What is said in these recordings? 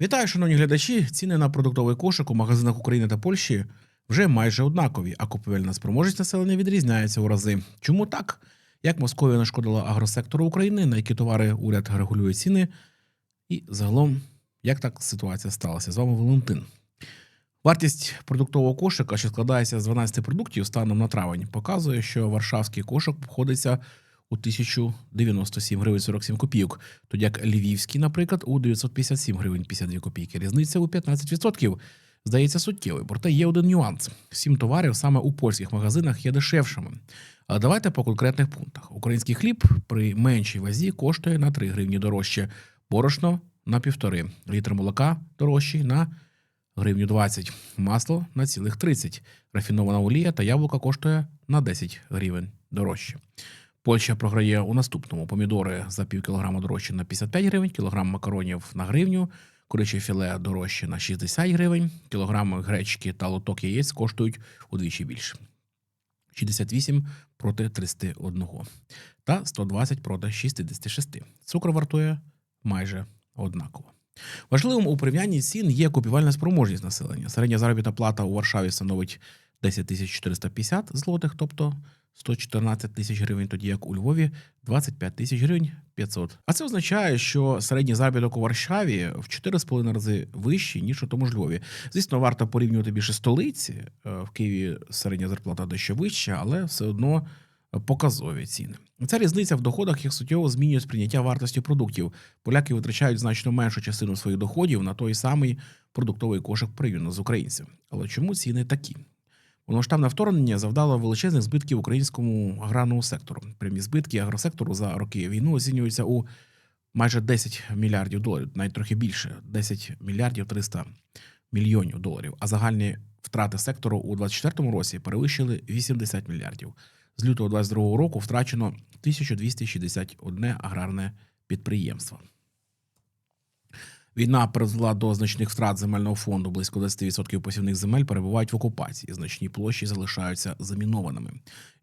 Вітаю, шановні глядачі. Ціни на продуктовий кошик у магазинах України та Польщі вже майже однакові, а купівельна спроможність населення відрізняється у рази. Чому так? Як Московія нашкодила агросектору України, на які товари уряд регулює ціни? І загалом, як так ситуація сталася? З вами Валентин. Вартість продуктового кошика, що складається з 12 продуктів станом на травень, показує, що варшавський кошик обходиться у 1097 гривень 47 копійок, тоді як львівський, наприклад, у 957 гривень 52 копійки. Різниця у 15%. Здається суттєвою, проте є один нюанс: сім товарів саме у польських магазинах є дешевшими. Але давайте по конкретних пунктах. Український хліб при меншій вазі коштує на 3 гривні дорожче, борошно на півтори, літр молока дорожчий на гривню 20, масло на цілих 30, рафінована олія та яблука коштує на 10 гривень дорожче. Польща програє у наступному помідори за пів кілограма дорожче на 55 гривень, кілограм макаронів на гривню, куряче філе дорожче на 60 гривень, кілограм гречки та лоток яєць коштують удвічі більше. 68 проти 31 та 120 проти 66. Цукор вартує майже однаково. Важливим у порівнянні цін є купівельна спроможність населення. Середня заробітна плата у Варшаві становить 10 тисяч 450 злотих, тобто 114 тисяч гривень, тоді як у Львові 25 тисяч гривень 500. А це означає, що середній заробіток у Варшаві в 4,5 рази вищий, ніж у тому ж Львові. Звісно, варто порівнювати більше столиці. Е, В Києві середня зарплата дещо вища, але все одно показові ціни. Ця різниця в доходах їх суттєво змінює сприйняття вартості продуктів. Поляки витрачають значно меншу частину своїх доходів на той самий продуктовий кошик порівняно з українцем. Але чому ціни такі? Повномасштабне вторгнення завдало величезних збитків українському аграрному сектору. Прямі збитки агросектору за роки війни оцінюються у майже 10 мільярдів доларів, навіть трохи більше 10 мільярдів 300 мільйонів доларів. А загальні втрати сектору у 2024 році перевищили 80 мільярдів. З лютого 2022 року втрачено 1261 аграрне підприємство. Війна призвела до значних втрат земельного фонду. Близько 10% посівних земель перебувають в окупації. Значні площі залишаються замінованими.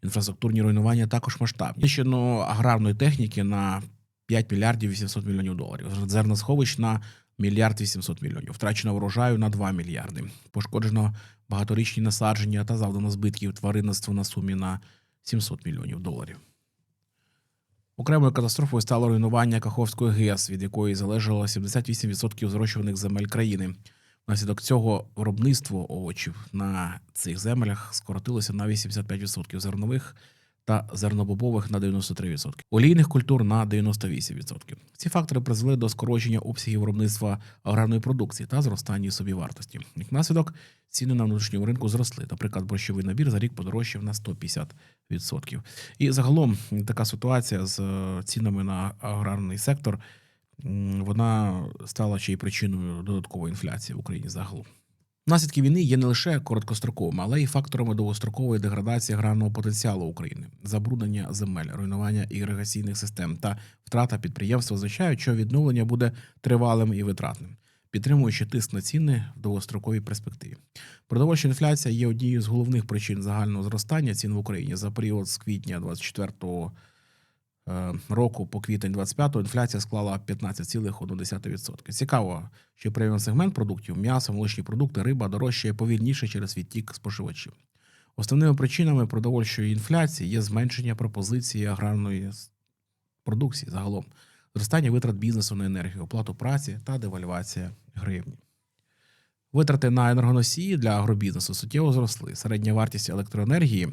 Інфраструктурні руйнування також масштабні. Знищено аграрної техніки на 5 мільярдів 800 мільйонів доларів. Зерносховищ на мільярд 800 мільйонів. Втрачено врожаю на 2 мільярди. Пошкоджено багаторічні насадження та завдано збитків тваринництву на сумі на 700 мільйонів доларів. Окремою катастрофою стало руйнування Каховської ГЕС, від якої залежало 78% зрощуваних земель країни. Внаслідок цього виробництво овочів на цих землях скоротилося на 85% зернових та зернобобових на 93%, олійних культур на 98%. Ці фактори призвели до скорочення обсягів виробництва аграрної продукції та зростання собівартості. Як наслідок, ціни на внутрішньому ринку зросли. Наприклад, борщовий набір за рік подорожчав на 150%. І загалом така ситуація з е, цінами на аграрний сектор вона стала ще й причиною додаткової інфляції в Україні загалом. Наслідки війни є не лише короткостроковими, але й факторами довгострокової деградації аграрного потенціалу України, забруднення земель, руйнування іригаційних систем та втрата підприємств означають, що відновлення буде тривалим і витратним, підтримуючи тиск на ціни в довгостроковій перспективі. Продовольча інфляція є однією з головних причин загального зростання цін в Україні за період з квітня 24 е, року по квітень 25 інфляція склала 15,1%. Цікаво, що преміум сегмент продуктів м'ясо, молочні продукти, риба дорожчає повільніше через відтік споживачів. Основними причинами продовольчої інфляції є зменшення пропозиції аграрної продукції загалом, зростання витрат бізнесу на енергію, оплату праці та девальвація гривні. Витрати на енергоносії для агробізнесу суттєво зросли. Середня вартість електроенергії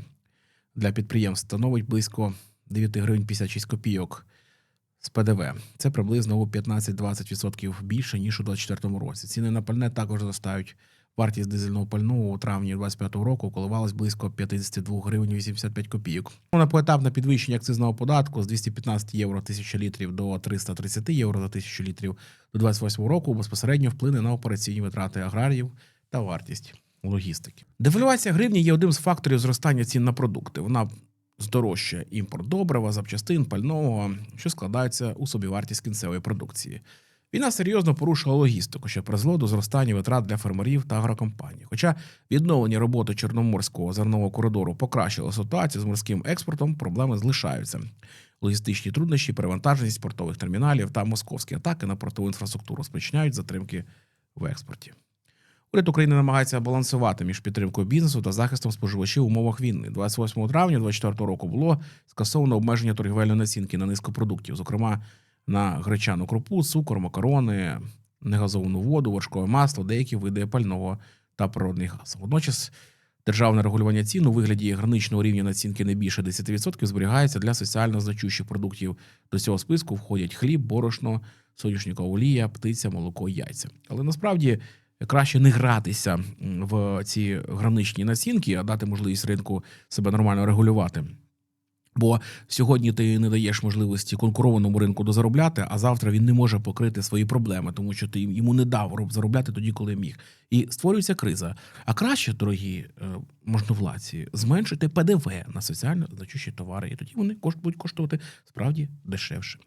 для підприємств становить близько 9 гривень 56 копійок з ПДВ. Це приблизно у 15-20% більше, ніж у 2024 році. Ціни на пальне також зростають. Вартість дизельного пального у травні 2025 року коливалась близько 52 гривень 85 копійок. На поетапне підвищення акцизного податку з 215 євро тисяча літрів до 330 євро за тисячу літрів до 28 року безпосередньо вплине на операційні витрати аграріїв та вартість логістики. Девальвація гривні є одним з факторів зростання цін на продукти. Вона здорожчає імпорт добрива, запчастин, пального, що складаються у собівартість кінцевої продукції. Війна серйозно порушила логістику, що призвело до зростання витрат для фермерів та агрокомпаній. Хоча відновлення роботи Чорноморського зернового коридору покращило ситуацію з морським експортом, проблеми залишаються. Логістичні труднощі, перевантаженість портових терміналів та московські атаки на портову інфраструктуру спричиняють затримки в експорті. Уряд України намагається балансувати між підтримкою бізнесу та захистом споживачів в умовах війни. 28 травня 2024 року було скасовано обмеження торгівельної націнки на низку продуктів, зокрема на гречану крупу, цукор, макарони, негазовану воду, вершкове масло, деякі види пального та природний газ. Водночас державне регулювання цін у вигляді граничного рівня націнки не більше 10% зберігається для соціально значущих продуктів. До цього списку входять хліб, борошно, соняшникова олія, птиця, молоко, яйця. Але насправді краще не гратися в ці граничні націнки, а дати можливість ринку себе нормально регулювати. Бо сьогодні ти не даєш можливості конкурованому ринку дозаробляти, а завтра він не може покрити свої проблеми, тому що ти йому не дав заробляти тоді, коли міг. І створюється криза. А краще, дорогі е, можновладці, зменшити ПДВ на соціально значущі товари, і тоді вони будуть коштувати справді дешевше.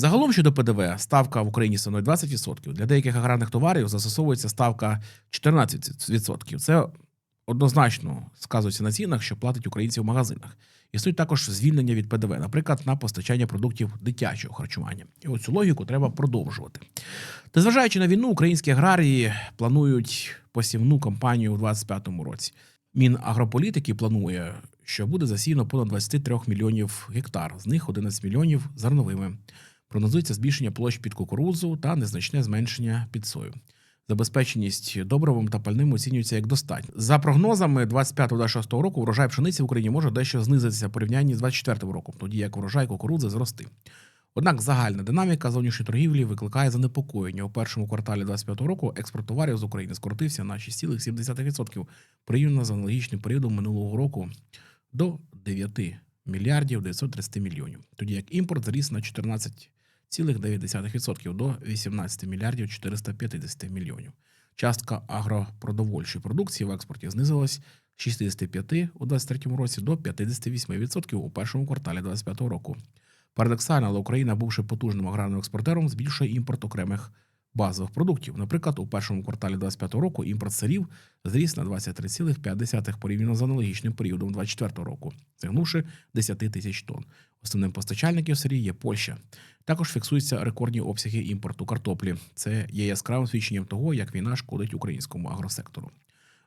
Загалом щодо ПДВ, ставка в Україні становить 20%. Для деяких аграрних товарів застосовується ставка 14%. Це однозначно сказується на цінах, що платять українці в магазинах. Існують також звільнення від ПДВ, наприклад, на постачання продуктів дитячого харчування. І оцю логіку треба продовжувати. Незважаючи на війну, українські аграрії планують посівну кампанію у 2025 році. Мінагрополітики планує, що буде засіяно понад 23 мільйонів гектар, з них 11 мільйонів зерновими. Прогнозується збільшення площ під кукурудзу та незначне зменшення під сою. Забезпеченість добривом та пальним оцінюється як достатньо. За прогнозами 25-26 року врожай пшениці в Україні може дещо знизитися в порівнянні з 24 роком, тоді як врожай кукурудзи зрости. Однак загальна динаміка зовнішньої торгівлі викликає занепокоєння. У першому кварталі 25 року експорт товарів з України скоротився на 6,7% порівняно з аналогічним періодом минулого року до 9 мільярдів 930 мільйонів, тоді як імпорт зріс на 14,9% до 18 мільярдів 450 мільйонів. Частка агропродовольчої продукції в експорті знизилась з 65 у 2023 році до 58% у першому кварталі 2025 року. Парадоксально, але Україна, бувши потужним аграрним експортером, збільшує імпорт окремих базових продуктів. Наприклад, у першому кварталі 2025 року імпорт сирів зріс на 23,5 порівняно з аналогічним періодом 2024 року, сягнувши 10 тисяч тонн. Основним постачальником сирів є Польща. Також фіксуються рекордні обсяги імпорту картоплі. Це є яскравим свідченням того, як війна шкодить українському агросектору.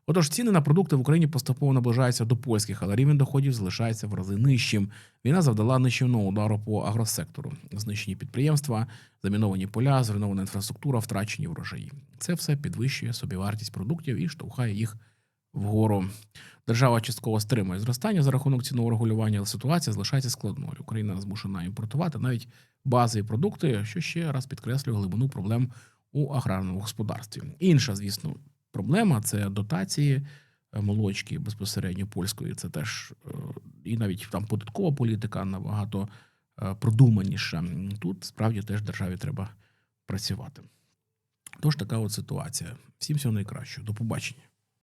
Отож, ціни на продукти в Україні поступово наближаються до польських, але рівень доходів залишається в рази нижчим. Війна завдала нищівного удару по агросектору. Знищені підприємства, заміновані поля, зруйнована інфраструктура, втрачені врожаї. Це все підвищує собівартість продуктів і штовхає їх вгору. Держава частково стримує зростання за рахунок цінового регулювання, але ситуація залишається складною. Україна змушена імпортувати навіть базові продукти, що ще раз підкреслює глибину проблем у аграрному господарстві. Інша, звісно, проблема це дотації е, молочки безпосередньо польської. Це теж е, і навіть там податкова політика набагато е, продуманіша. Тут справді теж державі треба працювати. Тож така от ситуація. Всім всього найкращого. До побачення.